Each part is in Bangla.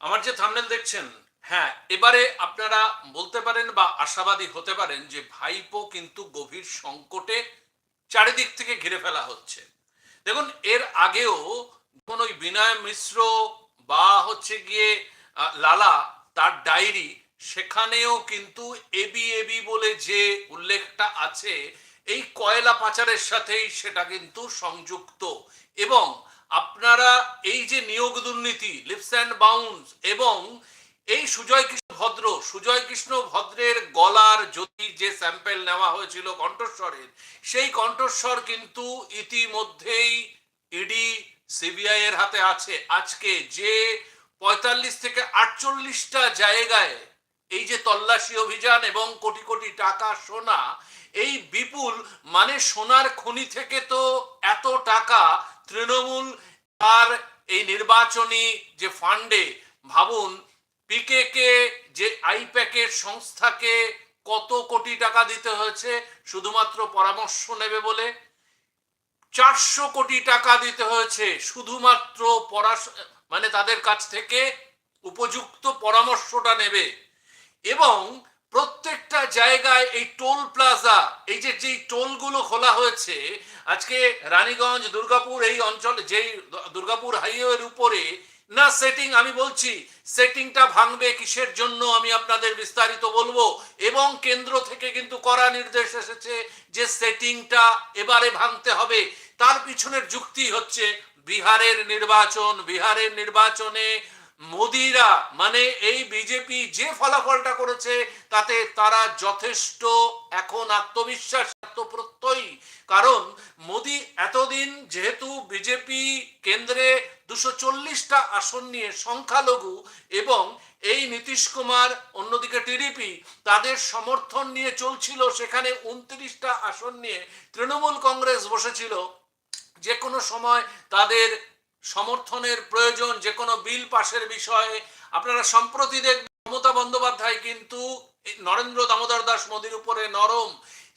আমার যে থামনেল দেখছেন হ্যাঁ এবারে আপনারা বলতে পারেন বা আশাবাদী হতে পারেন যে ভাইপো কিন্তু গভীর সংকটে চারিদিক থেকে ঘিরে ফেলা হচ্ছে। দেখুন, এর আগেও যখন ওই বিনয় মিশ্র বা হচ্ছে গিয়ে লালা তার ডায়েরি, সেখানেও কিন্তু এবি এবি বলে যে উল্লেখটা আছে, এই কয়লা পাচারের সাথেই সেটা কিন্তু সংযুক্ত এবং আপনারা এই যে নিয়োগ দুর্নীতি, লিপস অ্যান্ড বাউন্স এবং এই সুজয় কৃষ্ণ ভদ্র, সুজয় কৃষ্ণ ভদ্রের গলার যদি যে স্যাম্পেল নেওয়া হয়েছিল কণ্ঠস্বরের, সেই কণ্ঠস্বর কিন্তু ইতিমধ্যেই ইডি, সিবিআই এর হাতে আছে। আজকে যে পঁয়তাল্লিশ থেকে আটচল্লিশটা জায়গায় এই যে তল্লাশি অভিযান এবং কোটি কোটি টাকা সোনা, এই বিপুল মানে সোনার খনি থেকে তো এত টাকা তৃণমূল তার এই নির্বাচনী যে ফান্ডে ভাবুন পিকে কে যে আইপ্যাকের সংস্থাকে কত কোটি টাকা দিতে হয়েছে, শুধুমাত্র পরামর্শ নেবে বলে? চারশো কোটি টাকা দিতে হয়েছে শুধুমাত্র মানে তাদের কাছ থেকে উপযুক্ত পরামর্শটা নেবে। এবং প্রত্যেকটা জায়গায় এই টোল প্লাজা, এই যে যেই টোলগুলো খোলা হয়েছে, আজকে রানীগঞ্জ, দুর্গাপুর এই অঞ্চল, যেই দুর্গাপুর হাইওয়ের উপরে, না সেটিং আমি বলছি সেটিংটা ভাঙবে কিসের জন্য আমি আপনাদের বিস্তারিত বলব, এবং কেন্দ্র থেকে কিন্তু করা নির্দেশ এসেছে যে সেটিংটা এবারে ভাঙতে হবে। তার পিছনের যুক্তি হচ্ছে বিহারের নির্বাচন, বিহারের নির্বাচনে মোদিরা মানে এই বিজেপি যে ফলাফলটা করেছে, তাতে তারা যথেষ্ট এখন আত্মবিশ্বাস, আত্মপ্রত্যয়ী। কারণ মোদি এতদিন যেহেতু বিজেপি কেন্দ্রে দুশো চল্লিশটা আসন নিয়ে সংখ্যালঘু এবং এই নীতিশ কুমার, অন্যদিকে টিডিপি, তাদের সমর্থন নিয়ে চলছিল, সেখানে উনত্রিশটা আসন নিয়ে তৃণমূল কংগ্রেস বসেছিল। যে কোনো সময় তাদের সমর্থনের প্রয়োজন, যে কোনো বিল পাশের বিষয়ে। আপনারা সম্প্রতি দেখবেন, মমতা বন্দ্যোপাধ্যায় কিন্তু এই নরেন্দ্র দামোদর দাস মোদির উপরে নরম।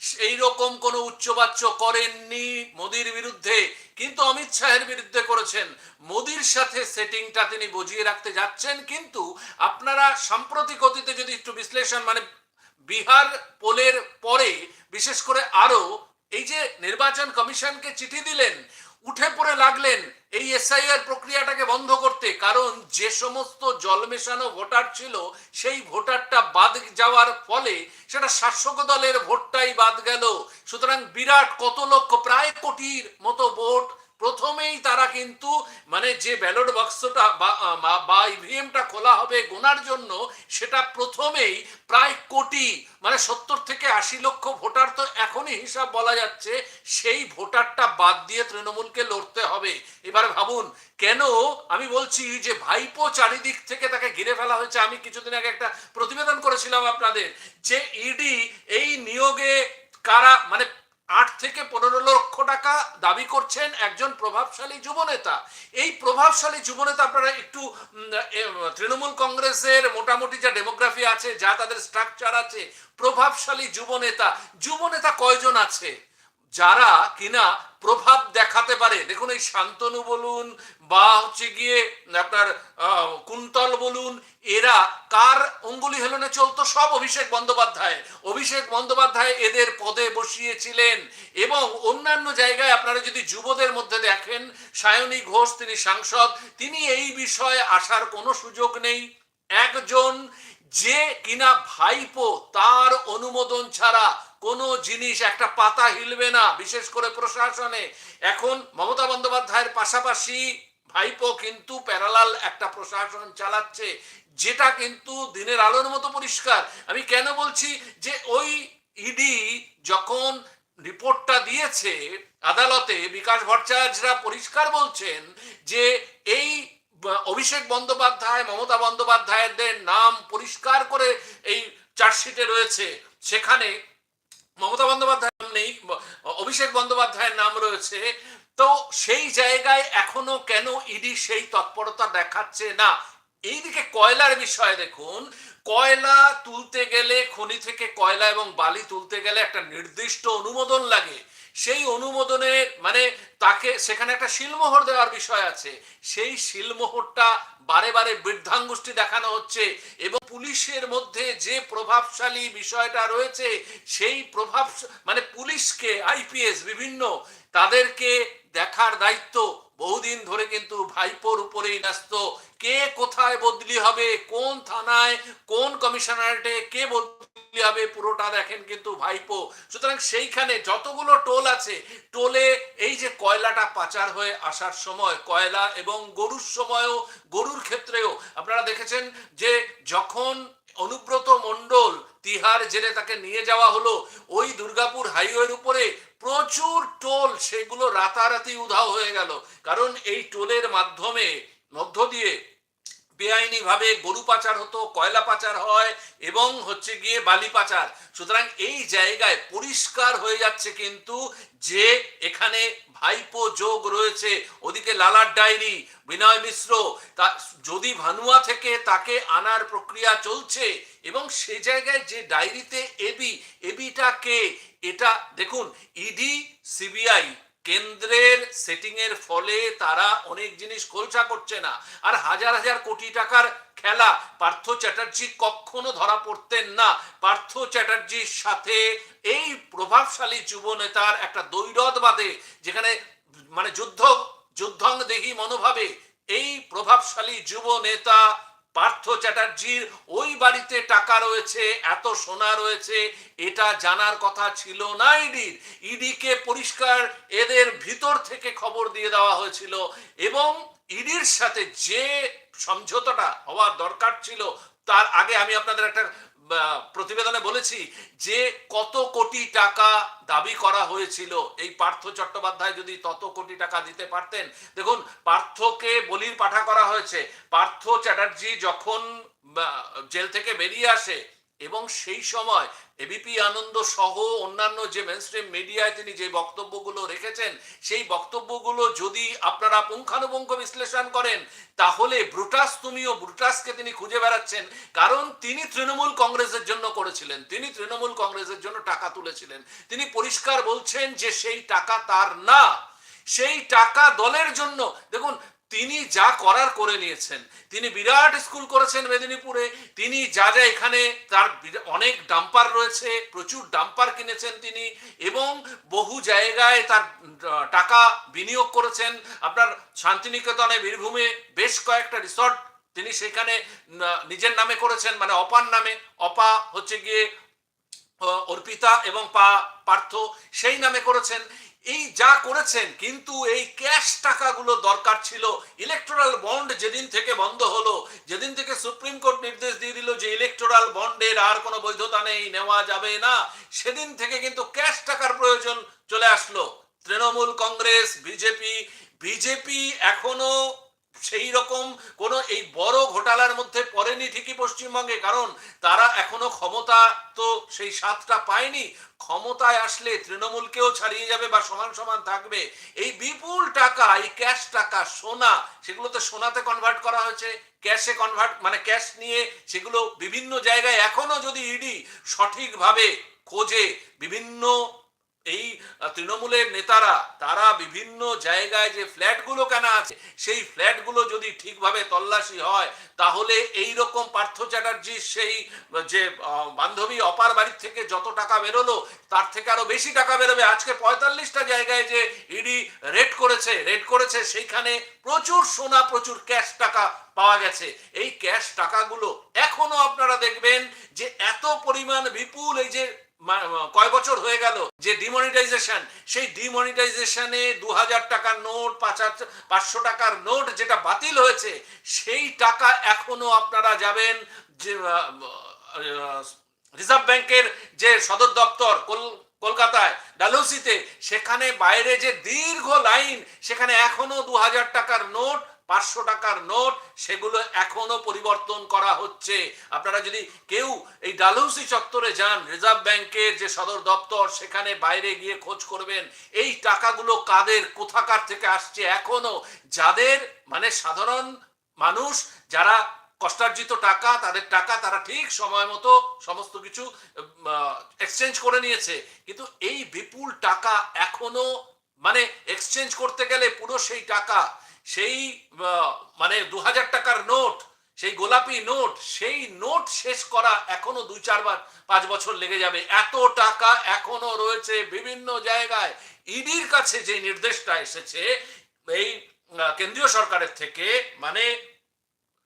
সেই রকম কোনো উচ্চবাচ্য করেননি মোদির বিরুদ্ধে, কিন্তু অমিত শাহের বিরুদ্ধে করেছেন। মোদির সাথে সেটিংটা তিনি বজিয়ে রাখতে যাচ্ছেন, কিন্তু আপনারা সাম্প্রতিক অতীতে যদি একটু বিশ্লেষণ মানে বিহার পোলের পরে, বিশেষ করে আরও এই যে নির্বাচন কমিশনকে চিঠি দিলেন উঠে পড়ে লাগলেন এই এসআইআর প্রক্রিয়াটাকে বন্ধ করতে। কারণ যে সমস্ত জল মেশানো ভোটার ছিল, সেই ভোটারটা বাদ যাওয়ার ফলে সেটা শাসক দলের ভোটটাই বাদ গেল। সুতরাং বিরাট কত লক্ষ, প্রায় কোটির মতো ভোট প্রথমেই তারা কিন্তু মানে যে ব্যালট বাক্সটা বা- ইভিএমটা খোলা হবে গোনার জন্য, সেটা প্রথমেই প্রায় কোটি মানে সত্তর থেকে আশি লক্ষ ভোটার তো এখনই হিসাব বলা যাচ্ছে, সেই ভোটারটা বাদ দিয়ে তৃণমূলকে লড়তে হবে। এবার ভাবুন, কেন আমি বলছি যে ভাইপো চারিদিক থেকে তাকে ঘিরে ফেলা হয়েছে, আমি কিছুদিন আগে একটা প্রতিবেদন করেছিলাম আপনাদের, যে ইডি এই নিয়োগে কারা মানে আট থেকে পনেরো লক্ষ টাকা দাবি করছেন একজন প্রভাবশালী যুবনেতা। এই প্রভাবশালী যুবনেতা আপনারা একটু তৃণমূল কংগ্রেসের মোটামুটি যা ডেমোগ্রাফি আছে, যা তাদের স্ট্রাকচার আছে, প্রভাবশালী যুবনেতা। যুবনেতা কয়জন আছে? যারা কিনা প্রভাব দেখাতে পারে। দেখুন এই শান্তনু বলুন বা হচ্ছে গিয়ে আপনার কুন্তল বলুন, এরা কার অঙ্গুলি হেলনে চলতো সব অভিষেক বন্দ্যোপাধ্যায়। অভিষেক বন্দ্যোপাধ্যায় এদের পদে বসিয়েছিলেন এবং অন্যান্য জায়গায় আপনারা যদি যুবদের মধ্যে দেখেন, সায়নী ঘোষ তিনি সাংসদ, তিনি এই বিষয়ে আসার কোনো সুযোগ নেই। একজন যে কিনা ভাইপো, তার অনুমোদন ছাড়া কোনো জিনিস একটা পাতা হিলবে না, বিশেষ করে প্রশাসনে। এখন মমতা বন্দ্যোপাধ্যায়ের পাশাপাশি ভাইপো কিন্তু প্যারালাল একটা প্রশাসন চালাচ্ছে, যেটা কিন্তু দিনের আলোর মতো পরিষ্কার। আমি কেন বলছি যে ওই ইডি যখন রিপোর্টটা দিয়েছে, আদালতে বিকাশ ভট্টাচার্যরা পরিষ্কার বলছেন যে এই অভিষেক বন্দ্যোপাধ্যায়, মমতা বন্দ্যোপাধ্যায়দের নাম পরিষ্কার করে এই চার্জশিটে রয়েছে। সেখানে মমতা বন্দ্যোপাধ্যায় নাম নেই, অভিষেক বন্দ্যোপাধ্যায়ের নাম রয়েছে। তো সেই জায়গায় এখনও কেন ইডি সেই তৎপরতা দেখাচ্ছে না? এইদিকে কয়লার বিষয়ে দেখুন, কয়লা তুলতে গেলে, খনি থেকে কয়লা এবং বালি তুলতে গেলে একটা নির্দিষ্ট অনুমোদন লাগে। সেই অনুমোদনে মানে তাকে সেখানে একটা শিলমোহর দেওয়ার বিষয় আছে। সেই শিলমোহরটা বারে বারে বৃদ্ধাঙ্গুষ্টি দেখানো হচ্ছে এবং পুলিশের মধ্যে যে প্রভাবশালী বিষয়টা রয়েছে, সেই প্রভাব মানে পুলিশকে, আইপিএস বিভিন্ন, তাদেরকে দেখার দায়িত্ব। বহুদিন ধরে কিন্তু ভাইপোর উপরেই ন্যস্ত। কে কোথায় বদলি হবে, কোন থানায়, কোন কমিশনারেটে, কে বদলি হবে, পুরোটা দেখেন কিন্তু ভাইপো। সুতরাং সেইখানে যতগুলো টোল আছে, টোলে এই যে কয়লাটা পাচার হয়ে আসার সময়, কয়লা এবং গরুর সময়ও, গরুর ক্ষেত্রেও, আপনারা দেখেছেন যে যখন অনুব্রত মণ্ডল তিহার জেলে তাকে নিয়ে যাওয়া হলো, ওই দুর্গাপুর হাইওয়ের উপরে প্রচুর টোল সেগুলো রাতারাতি উধাও হয়ে গেল। কারণ এই টোলের মাধ্যমে, মধ্য দিয়ে বেআইনি ভাবে গরু পাচার হতো, কয়লা পাচার হয় এবং হচ্ছে গিয়ে বালি পাচার। সুতরাং এই জায়গায় পরিষ্কার হয়ে যাচ্ছে কিন্তু যে এখানে ভাইপো যোগ রয়েছে। ওদিকে লালার ডায়েরি, বিনয় মিশ্র, তা যদি ভানুয়া থেকে তাকে আনার প্রক্রিয়া চলছে এবং সে জায়গায় যে ডায়েরিতে এবি এবিটা কে এটা দেখুন ইডি সিবিআই কেন্দ্রের সেটিং এর ফলে তারা অনেক জিনিস খোলসা করছে না। আর হাজার হাজার কোটি টাকার খেলা পার্থ চ্যাটার্জি কখনো ধরা পড়তেন না। পার্থ চ্যাটার্জির সাথে এই প্রভাবশালী যুব নেতার একটা দৈরদ বাদে, যেখানে মানে যুদ্ধ, যুদ্ধং দেহি মনোভাবে, এই প্রভাবশালী যুব নেতা পার্থ চ্যাটার্জির ওই বাড়িতে টাকা রয়েছে, এত সোনা রয়েছে, এটা জানার কথা ছিল না ইডির। ইডিকে পরিষ্কার এদের ভিতর থেকে খবর দিয়ে দেওয়া হয়েছিল এবং ইডির সাথে যে সমঝোতাটা হওয়ার দরকার ছিল, তার আগে আমি আপনাদের একটা প্রতিবেদনে বলেছি যে কত কোটি টাকা দাবি করা হয়েছিল। এই পার্থ চট্টোপাধ্যায় যদি তত কোটি টাকা দিতে পারতেন, দেখুন, পার্থকে বলির পাঠা করা হয়েছে। পার্থ চ্যাটার্জি যখন জেল থেকে বেরিয়ে আসে এবং সেই সময় এবিপি আনন্দ সহ অন্যান্য যে মেনস্ট্রিম মিডিয়ায় তিনি যে বক্তব্যগুলো রেখেছেন, সেই বক্তব্যগুলো যদি আপনারা পুঙ্খানুপুঙ্খ বিশ্লেষণ করেন, তাহলে ব্রুটাস তুমিও ব্রুটাসকে তিনি খুঁজে বেড়াচ্ছেন। কারণ তিনি তৃণমূল কংগ্রেসের জন্য করেছিলেন। তিনি তৃণমূল কংগ্রেসের জন্য টাকা তুলেছিলেন। তিনি পরিষ্কার বলছেন যে সেই টাকা তার না। সেই টাকা দলের জন্য। দেখুন তিনি যা করার করে নিয়েছেন, তিনি বিরাট স্কুল করেছেন মেদিনীপুরে, তিনি যা যা এখানে তার অনেক ডাম্পার রয়েছে, প্রচুর ডাম্পার কিনেছেন তিনি এবং বহু জায়গায় তার টাকা বিনিয়োগ করেছেন। আপনার শান্তিনিকেতনে, বীরভূমে বেশ কয়েকটা রিসর্ট তিনি সেখানে নিজের নামে করেছেন মানে অপার নামে, অপা হচ্ছে গিয়ে অর্পিতা এবং পা, পার্থ সেই নামে করেছেন। এই যা করেছেন, কিন্তু এই ক্যাশ টাকাগুলো দরকার ছিল। ইলেকট্রাল বন্ড যেদিন থেকে বন্ধ হলো, যেদিন থেকে সুপ্রিম কোর্ট নির্দেশ দিয়ে দিল যে ইলেকট্রাল বন্ডের আর কোনো বৈধতা নেই, নেওয়া যাবে না, সেদিন থেকে কিন্তু ক্যাশ টাকার প্রয়োজন চলে আসলো। তৃণমূল কংগ্রেস, বিজেপি বিজেপি এখনও সেই রকম কোনো এই বড় ঘোটালার মধ্যে পড়েনি ঠিকই পশ্চিমবঙ্গে, কারণ তারা এখনও ক্ষমতা তো সেই সাতটা পায়নি। ক্ষমতায় আসলে তৃণমূলকেও ছাড়িয়ে যাবে বা সমান সমান থাকবে। এই বিপুল টাকা, এই ক্যাশ টাকা, সোনা সেগুলো তো সোনাতে কনভার্ট করা হয়েছে। ক্যাশে কনভার্ট মানে ক্যাশ নিয়ে সেগুলো বিভিন্ন জায়গায় এখনও যদি ইডি সঠিকভাবে খোঁজে, বিভিন্ন এই তৃণমূলের নেতারা, তারা বিভিন্ন জায়গায় যে ফ্ল্যাটগুলো কেনা আছে, সেই ফ্ল্যাটগুলো যদি ঠিকভাবে তল্লাশি হয়, তাহলে এই রকম পার্থ চ্যাটার্জির সেই যে বান্ধবী অপার বাড়ির থেকে যত টাকা বেরোলো, তার থেকে আরও বেশি টাকা বেরোবে। আজকে পঁয়তাল্লিশটা জায়গায় যে ইডি রেড করেছে রেড করেছে, সেইখানে প্রচুর সোনা, প্রচুর ক্যাশ টাকা পাওয়া গেছে। এই ক্যাশ টাকাগুলো এখনও আপনারা দেখবেন যে এত পরিমাণ বিপুল, এই যে কয় বছর হয়ে গেল যে ডিমনিটাইজেশন সেই ডিমনিটাইজেশনে দু হাজার টাকার নোট, পাঁচ পাঁচশো টাকার নোট যেটা বাতিল হয়েছে, সেই টাকা এখনও আপনারা যাবেন যে রিজার্ভ ব্যাংকের যে সদর দপ্তর কল- কলকাতায়, ডালহৌসিতে, সেখানে বাইরে যে দীর্ঘ লাইন, সেখানে এখনও দু হাজার টাকার নোট পাঁচশো টাকার নোট, সেগুলো এখনও পরিবর্তন করা হচ্ছে। আপনারা যদি কেউ এই ডালহৌসি চত্বরে যান, রিজার্ভ ব্যাংকের যে সদর দপ্তর, সেখানে বাইরে গিয়ে খোঁজ করবেন, এই টাকাগুলো কাদের, কোথাকার থেকে আসছে এখনও? যাদের মানে সাধারণ মানুষ, যারা কষ্টার্জিত টাকা, তাদের টাকা তারা ঠিক সময় মতো সমস্ত কিছু এক্সচেঞ্জ করে নিয়েছে। কিন্তু এই বিপুল টাকা এখনও মানে এক্সচেঞ্জ করতে গেলে পুরো সেই টাকা সেই মানে দু হাজার টাকার নোট, সেই গোলাপি নোট, সেই নোট শেষ করা এখনও দুই চারবার পাঁচ বছর লেগে যাবে। এত টাকা এখনও রয়েছে বিভিন্ন জায়গায়। ইডির কাছে যে নির্দেশটা এসেছে, এই কেন্দ্রীয় সরকারের থেকে মানে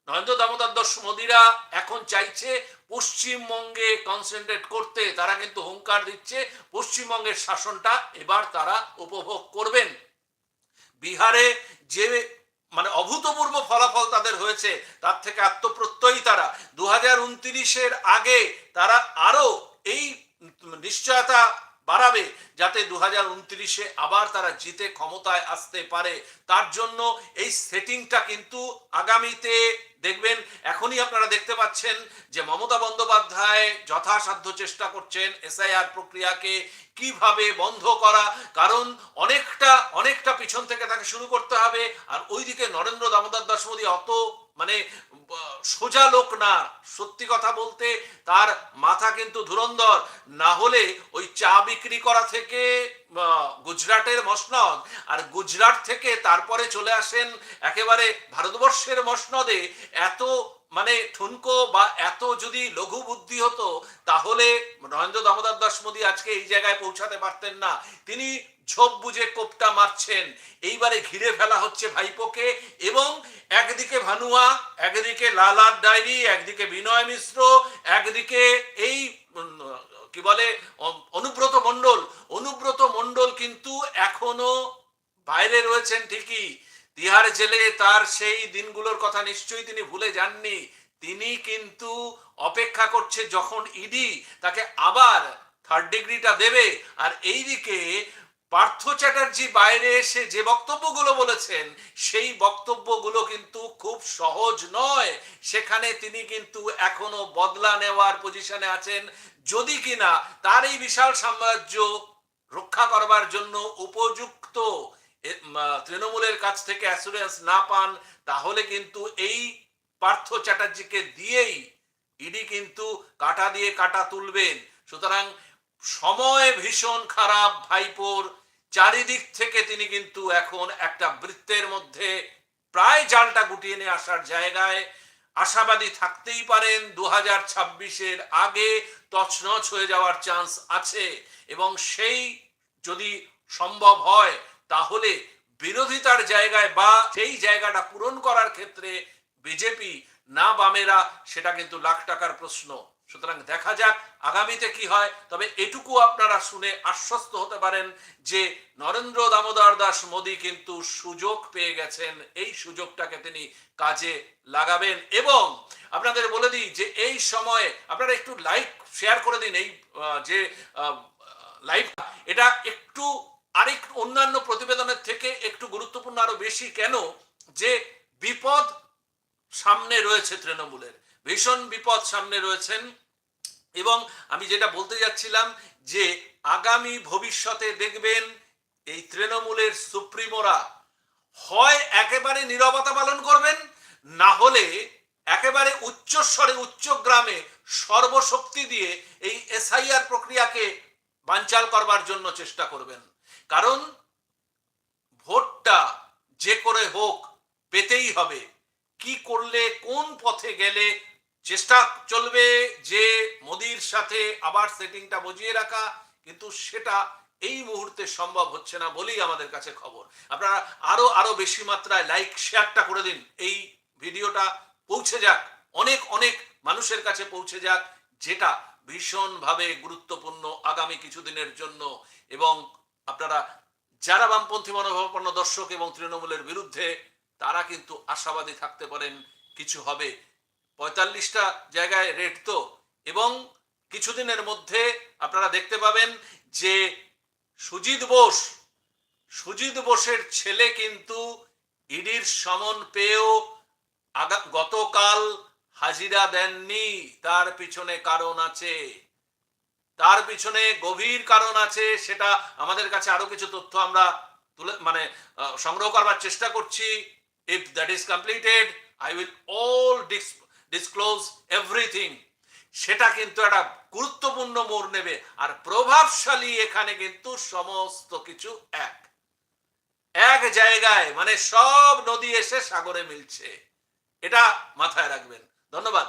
নরেন্দ্র দামোদর দাস মোদিরা এখন চাইছে পশ্চিমবঙ্গে কনসেন্ট্রেট করতে। তারা কিন্তু হুঙ্কার দিচ্ছে, পশ্চিমবঙ্গের শাসনটা এবার তারা উপভোগ করবেন। বিহারে যে মানে অভূতপূর্ব ফলাফল তাদের হয়েছে, তার থেকে আত্মপ্রত্যয়ী তারা। দু হাজার উনত্রিশের আগে তারা আরও এই নিশ্চয়তা বাড়াবে যাতে দু হাজার উনত্রিশে আবার তারা জিতে ক্ষমতায় আসতে পারে। তার জন্য এই সেটিংটা কিন্তু আগামীতে দেখবেন, এখনই আপনারা দেখতে পাচ্ছেন যে মমতা বন্দ্যোপাধ্যায় যথাসাধ্য চেষ্টা করছেন এসআইআর প্রক্রিয়াকে কীভাবে বন্ধ করা, কারণ অনেকটা অনেকটা পিছন থেকে তাকে শুরু করতে হবে। আর ওইদিকে নরেন্দ্র দামোদর দাস মোদী অত মানে সোজা লোক না। সত্যি কথা বলতে তার মাথা কিন্তু ধুরন্ধর। না হলে ওই চা বিক্রি করা থেকে গুজরাটের মসনদ, আর গুজরাট থেকে তারপরে চলে আসেন একেবারে ভারতবর্ষের মসনদে এত মানে ঠুনকো বা এত যদি লঘু বুদ্ধি হতো, তাহলে নরেন্দ্র দামোদর দাস মোদী আজকে এই জায়গায় পৌঁছাতে পারতেন না। তিনি ঝোপ বুঝে কোপটা মারছেন। এইবারে ঘিরে ফেলা হচ্ছে ভাইপোকে এবং একদিকে ভানুয়া, একদিকে লালার ডায়েরি একদিকে বিনয় মিশ্র, একদিকে এই কি বলে অনুব্রত মণ্ডল। অনুব্রত মণ্ডল কিন্তু এখনও বাইরে রয়েছেন ঠিকই। তিহার জেলে তার সেই দিনগুলোর কথা নিশ্চয়ই তিনি ভুলে যাননি। তিনি কিন্তু অপেক্ষা করছে যখন ইডি তাকে আবার থার্ড ডিগ্রিটা দেবে। আর এইদিকে পার্থ চ্যাটার্জি বাইরে এসে যে বক্তব্যগুলো বলেছেন, সেই বক্তব্যগুলো কিন্তু খুব সহজ নয়। সেখানে তিনি কিন্তু এখনও বদলা নেওয়ার পজিশনে আছেন। যদি কিনা তার এই বিশাল সাম্রাজ্য রক্ষা করবার জন্য উপযুক্ত তৃণমূলের কাছ থেকে অ্যাসুরেন্স না পান, তাহলে কিন্তু এই পার্থ চ্যাটার্জিকে দিয়েই ইডি কিন্তু কাটা দিয়ে কাটা তুলবেন। সুতরাং সময় ভীষণ খারাপ, ভাইপোর। চারিদিক থেকে তিনি কিন্তু এখন একটা বৃত্তের মধ্যে প্রায় জালটা গুটিয়ে নিয়ে আসার জায়গায়। আশাবাদী থাকতেই পারেন দু হাজার ছাব্বিশের আগে তছনছ হয়ে যাওয়ার চান্স আছে। এবং সেই যদি সম্ভব হয় তাহলে বিরোধিতার জায়গায় বা সেই জায়গাটা পূরণ করার ক্ষেত্রে বিজেপি না বামেরা, সেটা কিন্তু লাখ টাকার প্রশ্ন। সুতরাং দেখা যাক আগামীতে কি হয়। তবে এটুকু আপনারা শুনে আশ্বস্ত হতে পারেন যে নরেন্দ্র দামোদর দাস মোদী কিন্তু সুযোগ পেয়ে গেছেন। এই সুযোগটাকে তিনি কাজে লাগাবেন। এবং আপনাদের বলে দিই যে এই সময়ে আপনারা একটু লাইক, শেয়ার করে দিন এই যে লাইভ এটা একটু আরেক অন্যান্য প্রতিবেদনের থেকে একটু গুরুত্বপূর্ণ আরও বেশি কেন? যে বিপদ সামনে রয়েছে তৃণমূলের, ভীষণ বিপদ সামনে রয়েছেন। এবং আমি যেটা বলতে যাচ্ছিলাম যে আগামী ভবিষ্যতে দেখবেন এই তৃণমূলের সুপ্রিমোরা হয় একেবারে নীরবতা পালন করবেন, না হলে একেবারে উচ্চস্বরে উচ্চ গ্রামে সর্বশক্তি দিয়ে এই এসআইআর প্রক্রিয়াকে বানচাল করবার জন্য চেষ্টা করবেন। কারণ ভোটটা যে করে হোক, পেতেই হবে। কি করলে, কোন পথে গেলে চেষ্টা চলবে যে মোদির সাথে আবার সেটিংটা বজিয়ে রাখা, কিন্তু সেটা এই মুহূর্তে সম্ভব হচ্ছে না বলেই আমাদের কাছে খবর। আপনারা আরও আরও বেশি মাত্রায় লাইক শেয়ারটা করে দিন। এই ভিডিওটা পৌঁছে যাক। অনেক অনেক মানুষের কাছে পৌঁছে যাক, যেটা ভীষণভাবে গুরুত্বপূর্ণ আগামী কিছুদিনের জন্য এবং আপনারা যারা বামপন্থী মনোভাবাপন্ন দর্শক এবং তৃণমূলের বিরুদ্ধে, তারা কিন্তু আশাবাদী থাকতে পারেন, কিছু হবে। পঁয়তাল্লিশটা জায়গায় রেট তো, এবং কিছুদিনের মধ্যে আপনারা দেখতে পাবেন যে সুজিত বোস, সুজিত বোসের ছেলে কিন্তু ইডির সমন পেয়েও গতকাল হাজিরা দেননি, তার পিছনে কারণ আছে। তার পিছনে গভীর কারণ আছে, সেটা আমাদের কাছে আরও কিছু তথ্য আমরা তুলে মানে সংগ্রহ করবার চেষ্টা করছি। If that is completed I will all disclose everything সেটা কিন্তু একটা গুরুত্বপূর্ণ মোড় নেবে, আর প্রভাবশালী এখানে কিন্তু সমস্ত কিছু এক। এক জায়গায় মানে সব নদী এসে সাগরে মিলছে। এটা মাথায় রাখবেন। ধন্যবাদ।